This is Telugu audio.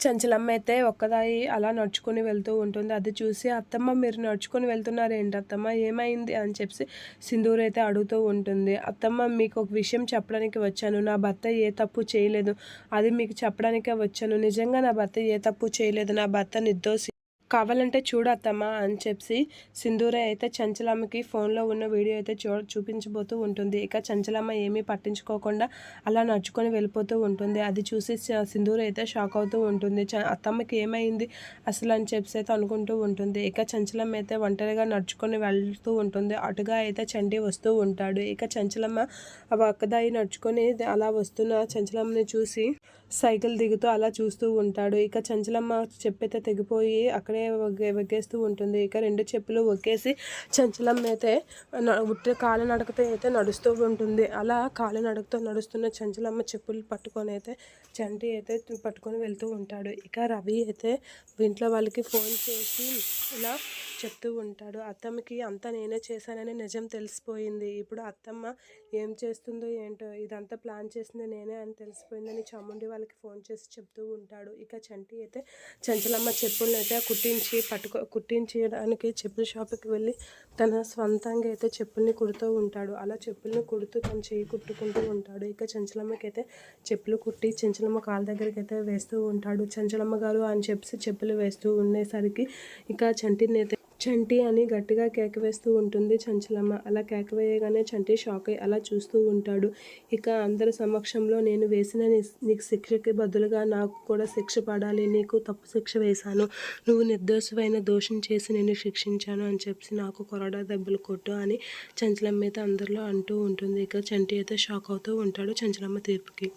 చంచలమ్మ అయితే ఒక్కదాయి అలా నడుచుకొని వెళ్తూ ఉంటుంది. అది చూసి అత్తమ్మ మీరు నడుచుకొని వెళ్తున్నారు ఏంటి అత్తమ్మ? ఏమైంది? అని చెప్పి సింధూర్ అయితే అడుగుతూ ఉంటుంది. అత్తమ్మ మీకు ఒక విషయం చెప్పడానికి వచ్చాను. నా భర్త ఏ తప్పు చేయలేదు. అది మీకు చెప్పడానికే వచ్చాను. నిజంగా నా భర్త ఏ తప్పు చేయలేదు. నా భర్త నిర్దోషి. కావాలంటే చూడు అత్తమ్మ అని చెప్పి సింధూర అయితే చంచలమ్మకి ఫోన్లో ఉన్న వీడియో అయితే చూ చూపించబోతూ ఉంటుంది. ఇక చంచలమ్మ ఏమీ పట్టించుకోకుండా అలా నడుచుకొని వెళ్ళిపోతూ ఉంటుంది. అది చూసి సింధూర అయితే షాక్ అవుతూ ఉంటుంది. చ- అత్తమ్మకి ఏమైంది అసలు అని చెప్పి అయితే అనుకుంటూ ఉంటుంది. ఇక చంచలమ్మ అయితే ఒంటరిగా నడుచుకొని వెళ్తూ ఉంటుంది. అటుగా అయితే చండి వస్తూ ఉంటాడు. ఇక చంచలమ్మ ఆ ఒక్కదాయి నడుచుకొని అలా వస్తున్న చంచలమ్మని చూసి సైకిల్ దిగుతూ అలా చూస్తూ ఉంటాడు. ఇక చంచలమ్మ చెప్పైతే తెగిపోయి అక్కడే వగ్గే వగ్గేస్తూ ఉంటుంది. ఇక రెండు చెప్పులు ఒగ్గేసి చంచలం అయితే న- ఉట్టి కాలు నడకతో అయితే నడుస్తూ ఉంటుంది. అలా కాలు నడకతో నడుస్తున్న చంచలమ్మ చెప్పులు పట్టుకొని అయితే చంటి అయితే పట్టుకొని వెళ్తూ ఉంటాడు. ఇక రవి అయితే ఇంట్లో వాళ్ళకి ఫోన్ చేసి ఇలా చెప్తూ ఉంటాడు అత్తమ్మకి అంతా నేనే చేశానని నిజం తెలిసిపోయింది. ఇప్పుడు అత్తమ్మ ఏం చేస్తుందో ఏంటో ఇదంతా ప్లాన్ చేసింది నేనే అని తెలిసిపోయిందని చాముండి వాళ్ళకి ఫోన్ చేసి చెప్తూ ఉంటాడు. ఇక చంటి అయితే చంచలమ్మ చెప్పులను అయితే కుట్టించి పట్టుకో కుట్టించడానికి చెప్పుల షాప్కి వెళ్ళి తన స్వంతంగా అయితే చెప్పుల్ని కుడుతూ ఉంటాడు. అలా చెప్పుల్ని కుడుతూ తన చేయి కుట్టుకుంటూ ఉంటాడు. ఇక చంచలమ్మకి అయితే చెప్పులు కుట్టి చంచలమ్మ కాళ్ళ దగ్గరికి అయితే వేస్తూ ఉంటాడు. చంచలమ్మ గారు అని చెప్పి చెప్పులు వేస్తూ ఉండేసరికి ఇక చంటిని అయితే చంటి అని గట్టిగా కేక వేస్తూ ఉంటుంది చంచలమ్మ. అలా కేక వేయగానే చంటి షాక్ అయ్యి అలా చూస్తూ ఉంటాడు. ఇక అందరి సమక్షంలో నేను వేసిన నీ- నీకు శిక్షకి బదులుగా నాకు కూడా శిక్ష పడాలి. నీకు తప్పు శిక్ష వేశాను. నువ్వు నిర్దోషమైన దోషం చేసి నేను శిక్షించాను అని చెప్పి నాకు కొరడా దెబ్బలు కొట్టు అని చంచలమ్మ అయితే అందరిలో అంటూ ఉంటుంది. ఇక చంటి అయితే షాక్ అవుతూ ఉంటాడు చంచలమ్మ తీర్పుకి.